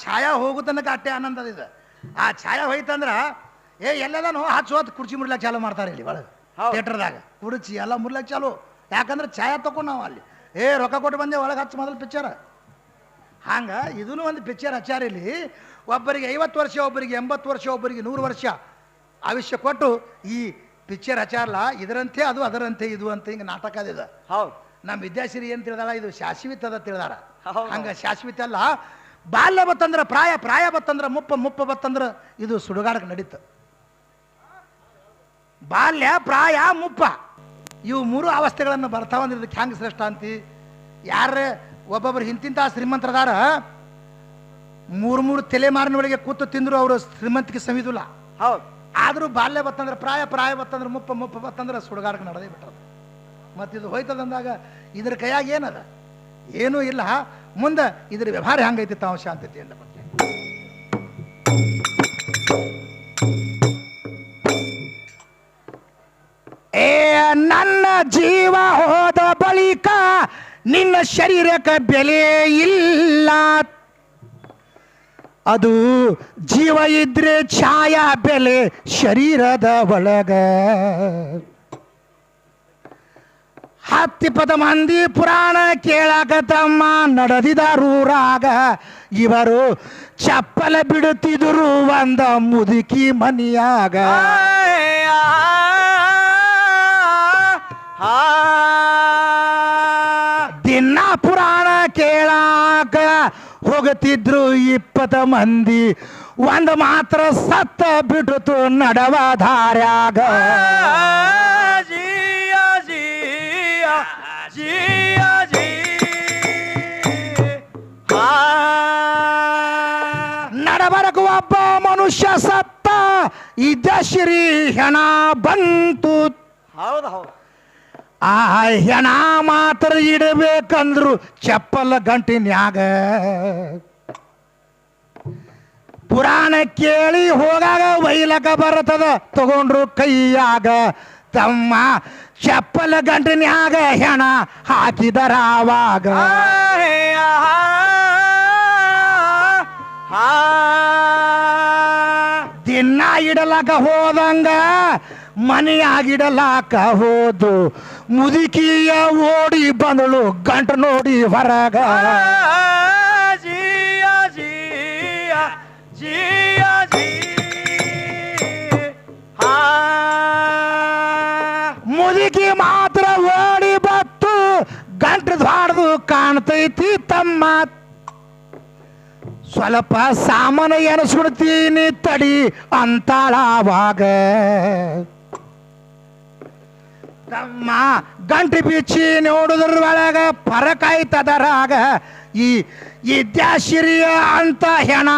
ಛಾಯಾ ಹೋಗು ತನಕ ಅಟ್ಟೆ ಆನಂದ ಅದ ಇದು. ಆ ಛಾಯಾ ಹೋಯ್ತಂದ್ರ ಏ ಎಲ್ಲದಾನು ಹಚ್ಚು ಹತ್ತು ಕುರ್ಚಿ ಮುರ್ಲಕ್ಕೆ ಚಾಲು ಮಾಡ್ತಾರೆ ಇಲ್ಲಿ ಒಳಗೆ. ಥಿಯೇಟರ್ದಾಗ. ಕುರ್ಚಿ ಎಲ್ಲ ಮುರ್ಲಕ್ಕೆ ಚಾಲು. ಯಾಕಂದ್ರೆ ಛಾಯಾ ತಗೊಂಡು ನಾವು ಅಲ್ಲಿ. ಏ ರೊಕ್ಕ ಕೊಟ್ಟು ಬಂದೆ ಒಳಗೆ ಹಚ್ಚು ಮೊದಲು ಪಿಕ್ಚರ್ ಹಂಗ ಇದೂ ಒಂದು ಪಿಕ್ಚರ್ ಹಚ್ಚಾರ ಇಲ್ಲಿ. ಒಬ್ಬರಿಗೆ ಐವತ್ತು ವರ್ಷ ಒಬ್ಬರಿಗೆ ಎಂಬತ್ತು ವರ್ಷ ಒಬ್ಬರಿಗೆ ನೂರು ವರ್ಷ ಆವಿಷ್ಯ ಕೊಟ್ಟು ಈ ಪಿಕ್ಚರ್ ಹಚ್ಚಾರಲ್ಲ ಇದರಂತೆ ಅದು ಅದರಂತೆ ಇದು ಅಂತ ಹಿಂಗೆ ನಾಟಕ ಅದಿದೆ ಹೌದು. ನಮ್ಮ ವಿದ್ಯಾಶ್ರೀ ಏನು ತಿಳಿದಾಳ ಇದು ಶಾಶ್ವಿತ ಅದ ತಿಳಿದಾರ. ಹಂಗ ಶಾಶ್ವಿತ ಅಲ್ಲ ಬಾಲ್ಯ ಬತ್ತಂದ್ರೆ ಪ್ರಾಯ ಪ್ರಾಯ ಬತ್ತಂದ್ರೆ ಮುಪ್ಪ ಮುಪ್ಪ ಬತ್ತಂದ್ರೆ ಇದು ಸುಡುಗಾಡಕ್ಕೆ ನಡೀತು. ಬಾಲ್ಯ ಪ್ರಾಯ ಮುಪ್ಪ ಇವು ಮೂರು ಅವಸ್ಥೆಗಳನ್ನು ಬರ್ತಾವಂದ್ರೆ ಇದಕ್ಕೆ ಹ್ಯಾಂಗ ಶ್ರೇಷ್ಠ ಅಂತಿ? ಯಾರ ಒಬ್ಬೊಬ್ರು ಹಿಂತಿಂತ ಶ್ರೀಮಂತರದಾರ ಮೂರು ಮೂರು ತಲೆಮಾರಿನೊಳಗೆ ಕೂತು ತಿಂದ್ರು ಅವರು ಶ್ರೀಮಂತಿಗೆ ಸವಿದಿಲ್ಲ. ಹೌದು. ಆದರೂ ಬಾಲ್ಯ ಬತ್ತಂದ್ರೆ ಪ್ರಾಯ ಪ್ರಾಯ ಬತ್ತಂದ್ರೆ ಮುಪ್ಪ ಮುಪ್ಪ ಬತ್ತಂದ್ರೆ ಸುಡುಗಾಡಕ್ಕೆ ನಡೆದೇ ಬಿಟ್ಟದ. ಮತ್ತಿದು ಇದು ಹೋಯ್ತದಂದಾಗ ಇದ್ರ ಕೈಯಾಗ ಏನದ? ಏನೂ ಇಲ್ಲ. ಮುಂದೆ ಇದ್ರ ವ್ಯವಹಾರ ಹೆಂಗೈತಿ ತಾವು ಶಾಂತತೆ ಇಲ್ಲ ಬಗ್ಗೆ ಏ, ನನ್ನ ಜೀವ ಹೋದ ಬಳಿಕ ನಿನ್ನ ಶರೀರಕ್ಕೆ ಬೆಲೆ ಇಲ್ಲ. ಅದು ಜೀವ ಇದ್ರೆ ಛಾಯಾ ಬೆಲೆ ಶರೀರದ ಒಳಗ. ಹತ್ತಿಪ್ಪದ ಮಂದಿ ಪುರಾಣ ಕೇಳಕತಮ್ಮ ನಡೆದಿದರೂರಾಗ ಇವರು ಚಪ್ಪಲ ಬಿಡುತ್ತಿದ್ರು ಒಂದ ಮುದುಕಿ ಮನಿಯಾಗ. ದಿನ ಪುರಾಣ ಕೇಳಾಕ ಹೋಗುತ್ತಿದ್ರು ಇಪ್ಪತ್ತ ಮಂದಿ. ಒಂದ ಮಾತ್ರ ಸತ್ತ ಬಿಡುತ್ತು ನಡವ ದಾರ್ಯಾಗ ನಡಬರಕು ಒಬ್ಬ ಮನುಷ್ಯ ಸತ್ತ. ಇದ್ದ ಶ್ರೀ ಹೆಣ ಬಂತು. ಹೌದು ಹೌದು. ಆ ಹೆಣ ಮಾತ್ರ ಇಡಬೇಕಂದ್ರು ಚಪ್ಪಲ ಗಂಟಿನ್ಯಾಗ. ಪುರಾಣ ಕೇಳಿ ಹೋಗಾಗ ವೈಲಕ ಬರ್ತದ ತಗೊಂಡ್ರು ಕೈಯಾಗ. ತಮ್ಮ ಚಪ್ಪಲ ಗಂಟಿನ್ಯಾಗ ಹೆಣ ಹಾಕಿದರ ಆವಾಗ ದಿನ ಇಡಲಕ ಹೋದಂಗ ಮನೆಯಾಗಿಡಲಾಕ ಹೋದು ಮುದುಕಿಯ ಓಡಿ ಬಂದಳು ಗಂಟು ನೋಡಿ ಹೊರಗ ಮುದುಕಿ ಓಡಿ ಬತ್ತು ಗಂಟು ದಾಡ್ದು ಕಾಣ್ತೈತಿ ತಮ್ಮ. ಸ್ವಲ್ಪ ಸಾಮಾನು ಎನಿಸ್ಬಿಡ್ತೀನಿ ತಡಿ ಅಂತಾಳಾವಾಗ ತಮ್ಮ ಗಂಟು ಬಿಚ್ಚಿ ನೋಡುದ್ರ ಒಳಗ ಪರಕಾಯ್ತದರಾಗ ಈ ಇದ್ಯಾಶಿರಿಯ ಅಂತ ಹೆಣ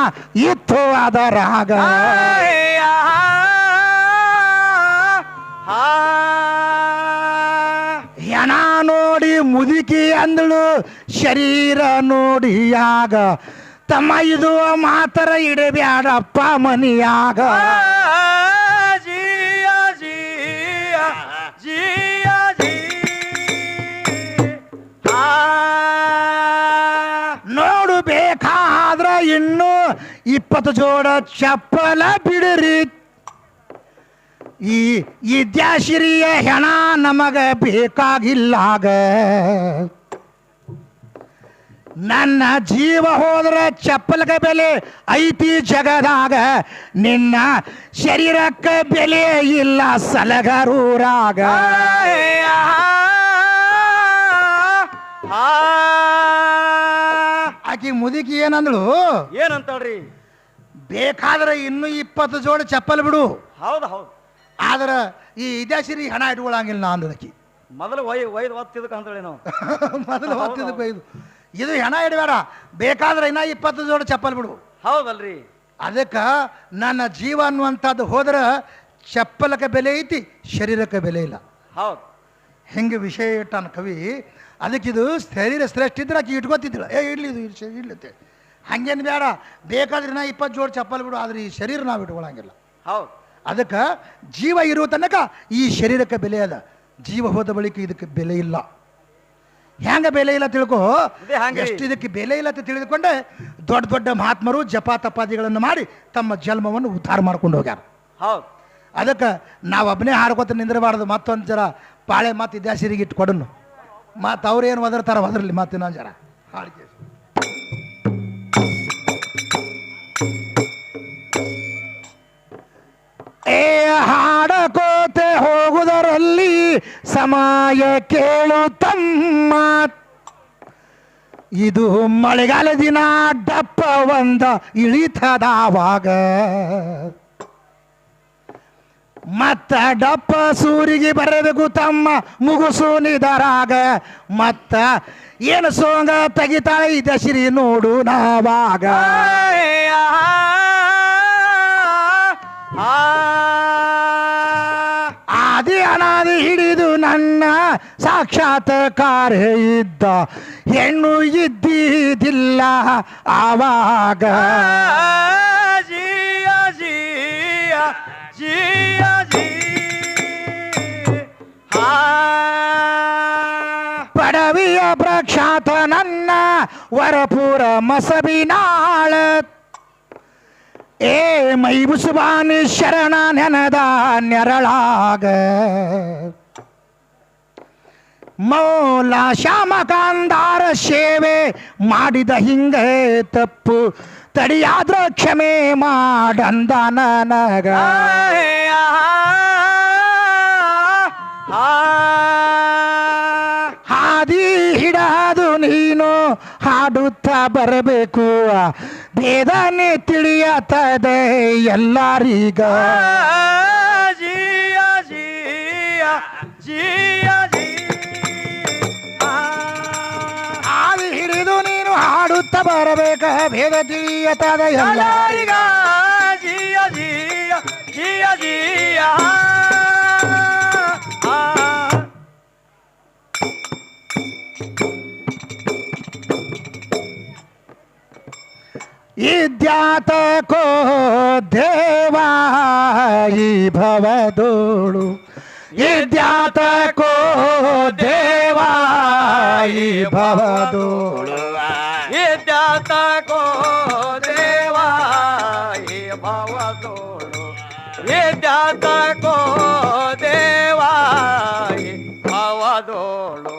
ಇತ್ತು ಅದರಾಗ ಹೆಣ ನೋಡಿ ಮುದುಕಿ ಅಂದಳು ಶರೀರ ನೋಡಿಯಾಗ ತಮ್ಮ ಇದು ಮಾತರ ಇಡಬ್ಯಾಡಪ್ಪ ಮನಿಯಾಗ. ನೋಡು ಬೇಕಾದ್ರ ಇನ್ನು ಇಪ್ಪತ್ತು ಜೋಡ ಚಪ್ಪಲ ಬಿಡಿರಿ. ಈ ಇದ್ಯಾಶಿರಿಯ ಹೆಣ ನಮಗ ಬೇಕಾಗಿಲ್ಲಾಗ. ನನ್ನ ಜೀವ ಹೋದ್ರ ಚಪ್ಪಲಕ ಬೆಲೆ ಐತಿ ಜಗದಾಗ ನಿನ್ನ ಶರೀರಕ್ಕೆ ಬೆಲೆ ಇಲ್ಲ ಸಲಗರೂರಾಗ. ಆಕಿ ಮುದುಕಿ ಏನಂದಳು? ಏನಂತಾಳ್ರಿ? ಬೇಕಾದ್ರೆ ಇನ್ನೂ ಇಪ್ಪತ್ತು ಜೋಡಿ ಚಪ್ಪಲ್ ಬಿಡು. ಹೌದು ಹೌದು. ಆದ್ರೆ ಈ ಇದ್ಯಾಶಿರಿ ಹಣ ಇಟ್ಕೊಳ್ಳಂಗಿಲ್ಲ ನಾ ಅಂದದಕ್ಕೆ ಮೊದಲು ಒಯ್ ಒಯ್ದು ಒತ್ತಿದಕ್ಕೆ ಅಂತೇಳಿ ನಾವು. ಮೊದಲು ಹೊತ್ತಿದ್ದಕ್ಕೆ ಇದು ಇದು ಹೆಣ ಇಡಬೇಡ. ಬೇಕಾದ್ರೆ ಇನ್ನ ಇಪ್ಪತ್ತು ಜೋಡಿ ಚಪ್ಪಲ್ ಬಿಡು. ಹೌದಲ್ರಿ. ಅದಕ್ಕೆ ನನ್ನ ಜೀವ ಅನ್ನುವಂಥದ್ದು ಹೋದ್ರೆ ಚಪ್ಪಲಕ್ಕೆ ಬೆಲೆ ಐತಿ ಶರೀರಕ್ಕೆ ಬೆಲೆ ಇಲ್ಲ. ಹೌದು. ಹೆಂಗೆ ವಿಷಯ ಇಟ್ಟಾನ ಕವಿ ಅದಕ್ಕಿದು ಶರೀರ ಶ್ರೇಷ್ಠ ಇದ್ರೆ ಆಕೆ ಇಟ್ಕೋತಿದ್ದಿಲ್ಲ. ಏ ಇಡ್ಲಿ ಇದು ಇಡ್- ಇಡ್ಲತ್ತೆ ಹಂಗೇನು ಬೇಡ. ಬೇಕಾದ್ರೆ ನಾ ಇಪ್ಪತ್ತು ಜೋಡಿ ಚಪ್ಪಲ್ ಬಿಡು ಆದ್ರೆ ಈ ಶರೀರ ನಾವು ಇಟ್ಕೊಳಂಗಿಲ್ಲ. ಹೌದು. ಅದಕ್ಕೆ ಜೀವ ಇರುವ ತನಕ ಈ ಶರೀರಕ್ಕೆ ಬೆಲೆ ಅದ. ಜೀವ ಹೋದ ಬಳಿಕ ಇದಕ್ಕೆ ಬೆಲೆ ಇಲ್ಲ. ಹೆಂಗ ಬೆಲೆ ಇಲ್ಲ ತಿಳ್ಕೊ? ಎಷ್ಟು ಇದಕ್ಕೆ ಬೆಲೆ ಇಲ್ಲ ಅಂತ ತಿಳಿದುಕೊಂಡೆ ದೊಡ್ಡ ದೊಡ್ಡ ಮಹಾತ್ಮರು ಜಪ ತಪಾದಿಗಳನ್ನು ಮಾಡಿ ತಮ್ಮ ಜನ್ಮವನ್ನು ಉದ್ಧಾರ ಮಾಡ್ಕೊಂಡು ಹೋಗ್ಯಾರ. ಹೌದು. ಅದಕ್ಕೆ ನಾವು ಒಬ್ಬನೇ ಹಾರ್ಕೋತ ನಿಂದಿರಬಾರ್ದು ಮತ್ತೊಂದು ಜರ ಪಾಳೆ ಮತ್ತೆ ಇದ್ಯಾಸಿರಿಗೆ ಇಟ್ಟು ಕೊಡನು ಮತ್ತು ಅವ್ರು ಏನು ಒದರ್ತಾರ ಒದರ್ಲಿ ಮತ್ತೆ ಇನ್ನೊಂದು ಜರ. ಹಾಡಿಕೆ ಹಾಡಕೋತೆ ಹೋಗುವುದರಲ್ಲಿ ಸಮಯ ಕೇಳು ತಮ್ಮ. ಇದು ಮಳೆಗಾಲ ದಿನ ಡಪ್ಪ ಒಂದ ಇಳಿತದಾವಾಗ. ಮತ್ತ ಡಪ್ಪ ಸೂರಿಗೆ ಬರಬೇಕು ತಮ್ಮ ಮುಗುಸು ನಿದರಾಗ. ಮತ್ತ ಏನು ಸೋಂಗ ತೆಗಿತಾ ಇದ್ದ ಶ್ರೀ ನೋಡು ನಾವಾಗ. ಆದಿ ಅನಾದಿ ಹಿಡಿದು ನನ್ನ ಸಾಕ್ಷಾತ್ಕಾರ ಇದ್ದ. ಹೆಣ್ಣು ಇದ್ದಿದ್ದಿಲ್ಲ ಆವಾಗ. ಜಿಯ ಜಿಯ ಜಿಯ ಜಿ ಪಡವಿಯ ಪ್ರಖ್ಯಾತ ನನ್ನ ವರಪುರ ಮಸಬಿನಾಳ ಏ ಮೈಬುಸುಬಾನಿ ಶರಣ ನೆನದ ನೆರಳಾಗ. ಮೌಲ ಶ್ಯಾಮಕಾಂದಾರ ಸೇವೆ ಮಾಡಿದ ಹಿಂಗೆ ತಪ್ಪು ತಡಿಯಾದ್ರ ಕ್ಷಮೆ ಮಾಡಂದ ನನಗ. ಹಾದಿ ಹಿಡದು ನೀನು ಹಾಡುತ್ತಾ ಬರಬೇಕು. ಭೇದನೆ ತಿಳಿಯತದೆ ಎಲ್ಲರಿಗ. ಜಿಯ ಜಿಯ ಜಿಯ ಹಾಲು ಹಿಡಿದು ನೀನು ಹಾಡುತ್ತ ಬರಬೇಕ ಭೇದ ತಿಳಿಯತದ ಎಲ್ಲರಿಗ ಜಿಯ ಜಿಯ ಜಿಯ ಜಿಯ. ಇದ್ಯಾತಕೋ ದೇವಾ ಈ ಭವದೋಳು. ಇದ್ಯಾತಕೋ ದೇವಾ ಈ ಭವದೋಳು. ಇದ್ಯಾತಕೋ ದೇವಾ ಈ ಭವದೋಳು. ಇದ್ಯಾತಕೋ ದೇವಾ ಈ ಭವದೋಳು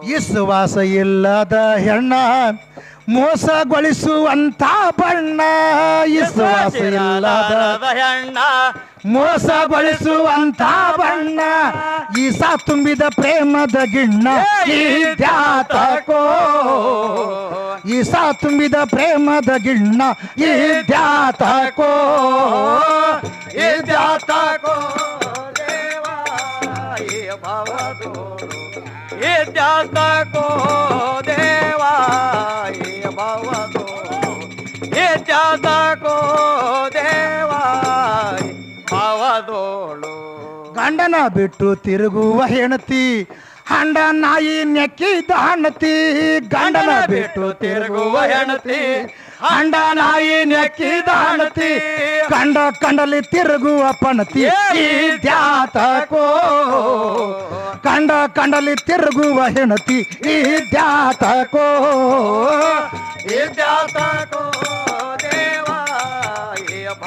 ವಿಶ್ವಾಸ ಇಲ್ಲದ ಹೆಣ್ಣ ಮೋಸಗೊಳಿಸುವಂತ ಬಣ್ಣ ಹೆಣ್ಣ ಮೋಸಗೊಳಿಸುವಂತ ಬಣ್ಣ. ಈಸ ತುಂಬಿದ ಪ್ರೇಮದ ಗಿಣ್ಣ ಇದ್ಯಾತಕೋ ಈಸ ತುಂಬಿದ ಪ್ರೇಮದ ಗಿಣ್ಣ ಈ ಇದ್ಯಾತಕೋ ದೇವಾ ಈ ಭವದೋಳು ಈ ಇದ್ಯಾತಕೋ ದೇವಾ ಈ ಭವದೋಳು ಗಂಡನ ಬಿಟ್ಟು ತಿರುಗುವ ಹೆಣತಿ ಹಂಡ ನಾಯಿ ನೆಕ್ಕಿದ ಹಣತಿ ಗಂಡನ ಬಿಟ್ಟು ತಿರುಗುವ ಹೆಣತಿ ಹಂಡ ನಾಯಿ ನೆಕ್ಕಿದ ಹಣತಿ ಕಂಡ ಕಂಡಲಿ ತಿರುಗುವ ಪಣತಿ. ದ್ಯಾತಕೋ ಕಂಡ ಕಂಡಲಿ ತಿರುಗುವ ಹೆಣತಿ ಈ ದ್ಯಾತಕೋ. ಈ ಈ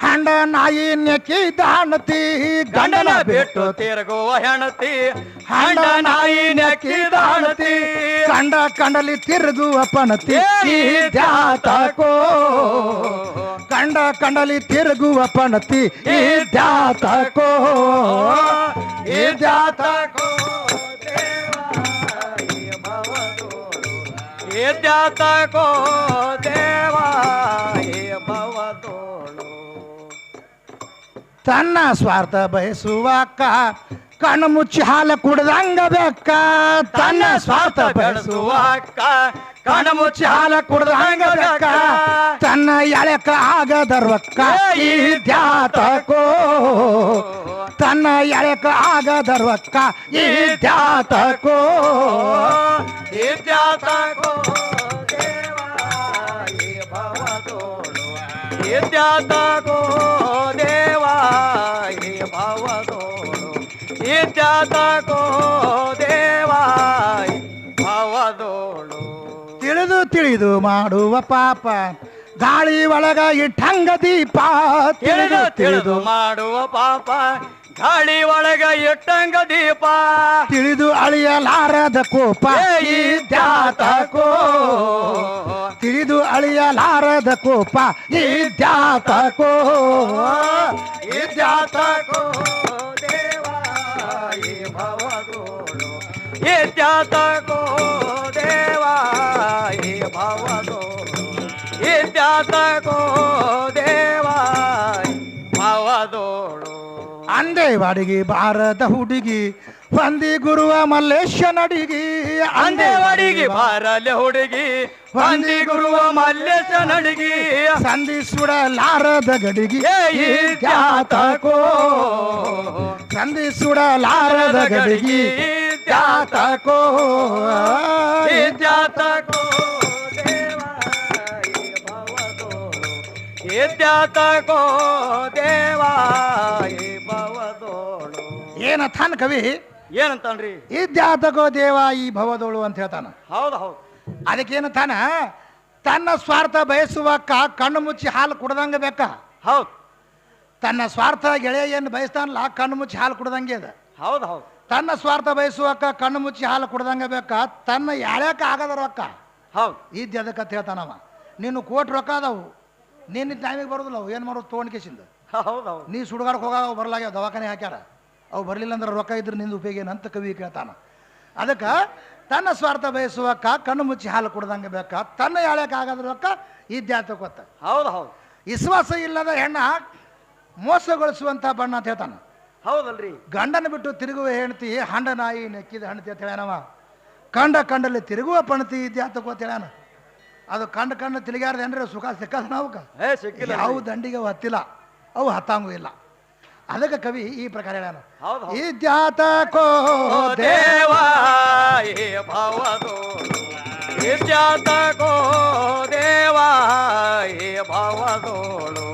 ಹಂಡ ನಾಯಿ ನೆಕ್ಕಿದ ಹಣತಿ ಗಂಡನ ಬಿಟ್ಟು ತಿರುಗುವ ಹೆಣತಿ ಹಂಡ ನಾಯಿ ನೆಕ್ಕಿದ ಹಣತಿ. ಕಂಡ ಕಂಡಲಿ ತಿರುಗುವ ಪಣತಿ ಇದ್ಯಾತಕೋ ಕಂಡ ಕಂಡಲಿ ತಿರುಗುವ ಪಣತಿ ಇದ್ಯಾತಕೋ ಇದ್ಯಾತಕೋ ಇದ್ಯಾತಕೋ ದೇವಾ ಈ ಭವದೋಳು ತನ್ನ ಸ್ವಾರ್ಥ ಬಯಸುವಕ್ಕ ಕಣ್ಣು ಮುಚ್ಚಿ ಹಾಲು ಕುಡ್ದಂಗ ಬೆಕ್ಕ ತನ್ನ ಸ್ವಾರ್ಥ ಬಯಸುವ ಅಕ್ಕ ಕಣ ಮುಚ್ಚಿ ಹಾಲ ಕುಡ್ದಂಗ ಬೆಕ್ಕ ತನ್ನ ಎಳೆಕ ಆಗದರ್ವಕ್ಕ ಇದ್ಯಾತಕೋ ತನ್ನ ಎಳೆಕ ಆಗದರ್ವಕ್ಕ ಈ ದ್ಯಾತಕೋ ಇದ್ಯಾತಕೋ ದೇವ ಈ ಭವದೋಳು ಇದ್ಯಾತಕೋ ಇದ್ಯಾತಕೋ ದೇವ ಈ ಭವದೋಳು ತಿಳಿದು ತಿಳಿದು ಮಾಡುವ ಪಾಪ. ಗಾಳಿ ಒಳಗ ಇಟ್ಟಂಗ ದೀಪ. ತಿಳಿದು ತಿಳಿದು ಮಾಡುವ ಪಾಪ. ಗಾಳಿ ಒಳಗ ಇಟ್ಟಂಗ ದೀಪ. ತಿಳಿದು ಅಳಿಯಲಾರದ ಕೋಪ. ಈ ದ್ಯಾತಕೋ ತಿಳಿದು ಅಳಿಯಲಾರದ ಕೋಪ. ಈ ದ್ಯಾತಕೋ ಈ ದ್ಯಾತಕೋ ಇದ್ಯಾತಕೋ ದೇವಾ ಈ ಭವದೋಳು ಇದ್ಯಾತಕೋ ದೇವಾ ಈ ಅಂದೆ ಅಂದೇವಾಡಿಗೆ ಭಾರತ ಹುಡುಗಿ ಬಂದಿ ಗುರುವ ಮಲ್ಲೇಶ ನಡಿಗಿ. ಅಡಿಗೆ ಬಾರಲೆ ಹುಡುಗಿ ಬಂದಿ ಗುರುವ ಮಲ್ಲೇಶ ನಡಿಗಿ. ಸಂಧಿ ಸುಡಲಾರದ ಗಡಿಗಿ ಏ ಈ ದ್ಯಾತಕೋ ಸಂಧಿ ಸುಡಲಾರದ ಗಡಿಗಿ. ಈ ಭವದೋಳು ಇದ್ಯಾತಕೋ ದೇವ ಈ ಭವದೋಳು ಏನ ಥಾನ್ ಕವಿ? ಏನಂತಾನ್ರಿ? ಇದ್ಯಾತಕೋ ದೇವ ಈ ಭವದೋಳು ಅಂತ ಹೇಳ್ತಾನ. ಹೌದು ಹೌದು. ಅದಕ್ಕೇನಂತಾನ ತನ್ನ ಸ್ವಾರ್ಥ ಬಯಸುವಕ್ಕ ಕಣ್ಣು ಮುಚ್ಚಿ ಹಾಲು ಕುಡ್ದಂಗ ಬೇಕ. ಹೌದು. ತನ್ನ ಸ್ವಾರ್ಥ ಗೆಳೆಯ ಏನು ಬಯಸ್ತಾನಲ್ಲ ಕಣ್ಣು ಮುಚ್ಚಿ ಹಾಲು ಕುಡ್ದಂಗೆ ಅದ. ಹೌದು ಹೌದು. ತನ್ನ ಸ್ವಾರ್ಥ ಬಯಸುವಕ್ಕ ಕಣ್ಣು ಮುಚ್ಚಿ ಹಾಲು ಕುಡ್ದಂಗೆ ಬೇಕ ತನ್ನ ಯಾಳ್ಯಾಕ ಆಗದ ರೊಕ್ಕ ಹೌದು. ಇದ್ದ ಅದಕ್ಕೆ ಹೇಳ್ತಾನವ ನೀನು ಕೋಟಿ ರೊಕ್ಕ ಅದಾವು. ನಿನ್ನ ಟೈಮಿಗೆ ಬರೋದಿಲ್ಲ ಅವು. ಏನು ಮಾಡೋದು ತೊಗೊಂಡ್ಕೇಸಿಂದ ಹೌದು ಹೌದು ನೀ ಸುಡುಗಾಡಕ್ಕೆ ಹೋಗ ಅವು ಬರಲಾಗ್ಯಾವ ದವಾಖಾನೆ ಹಾಕ್ಯಾರ. ಅವು ಬರಲಿಲ್ಲ ಅಂದ್ರೆ ರೊಕ್ಕ ಇದ್ರೆ ನಿಂದು ಉಪಯೋಗ ಅಂತ ಕವಿ ಕೇಳ್ತಾನ. ಅದಕ್ಕೆ ತನ್ನ ಸ್ವಾರ್ಥ ಬಯಸುವಕ್ಕ ಕಣ್ಣು ಮುಚ್ಚಿ ಹಾಲು ಕುಡ್ದಂಗೆ ಬೇಕ ತನ್ನ ಯಾಳ್ಯಾಕ ಆಗದ ರೊಕ್ಕ ಇದ್ಯಾತ ಗೊತ್ತ. ಹೌದು ಹೌದು ವಿಶ್ವಾಸ ಇಲ್ಲದ ಹೆಣ್ಣ ಮೋಸಗೊಳಿಸುವಂಥ ಬಣ್ಣ ಅಂತ ಹೇಳ್ತಾನ. ಹೌದಲ್ರಿ. ಗಂಡನ ಬಿಟ್ಟು ತಿರುಗುವ ಹೆಣ್ತಿ ಹಂಡ ನಾಯಿ ನೆಕ್ಕಿದ ಹಣ್ತಿ ಅಂತ ಹೇಳ್ಯಾನವ. ಕಂಡ ಕಂಡಲ್ಲಿ ತಿರುಗುವ ಪಣತಿ ಇದ್ಯಾತ ಗೊತ್ತ ಹೇಳ್ಯಾನ. ಅದು ಕಂಡ ಕಂಡ ಅಂದ್ರೆ ಸುಖ ಸಿಕ್ಕ ನಾವುಕ ಯಾವ ದಂಡಿಗೆ ಹತ್ತಿಲ್ಲ ಅವು ಹತ್ತಂಗೂ ಇಲ್ಲ. ಅದಕ್ಕೆ ಕವಿ ಈ ಪ್ರಕಾರ ಹೇಳ್ಯಾನ. ಹೌದು ಕೋ ದೇವ. ಭವದೋಳು ಇದ್ಯಾತಕೋ ದೇವ ಈ ಭವದೋಳು.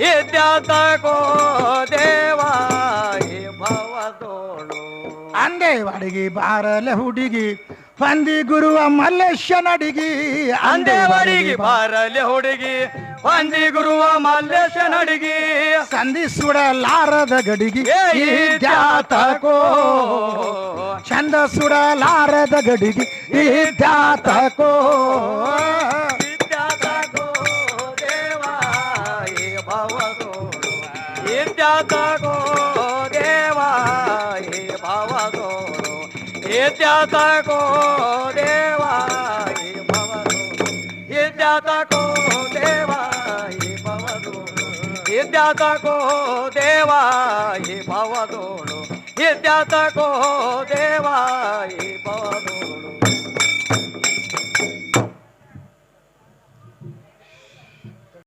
ಇದ್ಯಾತಕೋ ದೇವ. ಅಂದೇವಾಡಿಗೆ ಬಾರಲೆ ಹುಡುಗಿ ಪಂದಿ ಗುರುವ ಮಲ್ಲೇಶ ನಡಿಗಿ ಅಂದೇವಡಿಗೆ ಬಾರಲೆ ಹುಡುಗಿ ಪಂದಿ ಗುರುವ ಮಲ್ಲೇಶನಡಿಗಿ ಸಂಧಿ ಸುಡಲಾರದ ಗಡಿಗಿ ಏ ಈ ದ್ಯಾತಕೋ ಚಂದ ಸುಡಲಾರದ ಗಡಿಗಿ ದ್ಯಾತಕೋ ದ್ಯಾತಕೋ ದೇವಾ ಈ ಭವದೋಳು ಇದ್ಯಾತಕೋ ದೇವ ಇದ್ಯಾತಕೋ ದೇವ ಈ ಭವದೋಳು ಇದ್ಯಾತಕೋ ದೇವ ಈ ಭವದೋಳು ಇದ್ಯಾತಕೋ ದೇವ ಈ ಭವದೋಳು ಇದ್ಯಾತಕೋ ದೇವ ಈ